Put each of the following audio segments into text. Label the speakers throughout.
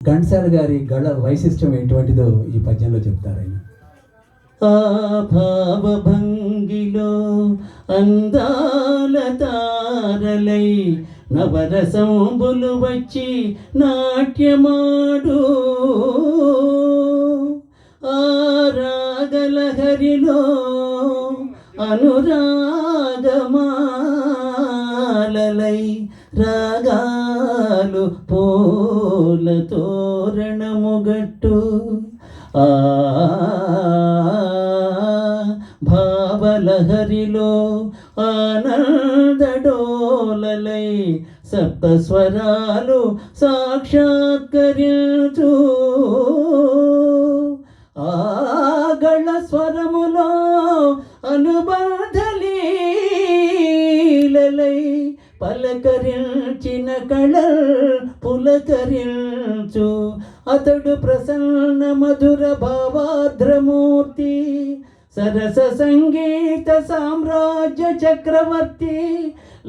Speaker 1: ఘంటసాల గారి గళ వైశిష్టం ఎటువంటిదో ఈ పద్యంలో చెప్తారు ఆయన.
Speaker 2: ఆ భావభంగిలో అందాల తారలై నవరసంబులు వచ్చి నాట్యమాడు. ఆ రాగలహరిలో మాలలై రాగాలు పూల తోరణముగట్టు ఆ భావలహరిలో ఆనందడోలలై సప్తస్వరాలు సాక్షాత్కరించు. ఆగళ స్వరములో పలకరించిన కళల్ పులకరించు. అతడు ప్రసన్న మధుర భావాద్రమూర్తి సరస సంగీత సామ్రాజ్య చక్రవర్తి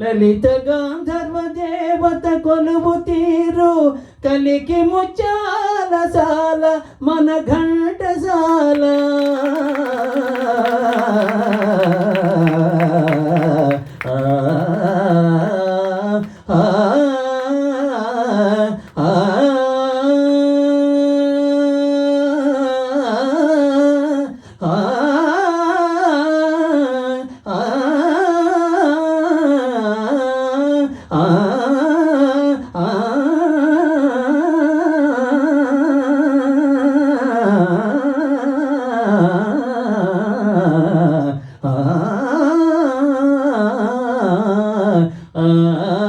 Speaker 2: లలిత గాంధర్వ దేవత కొలువు తీరు కలికి ముచ్చాల సాల మన ఘంటసాల. 嗯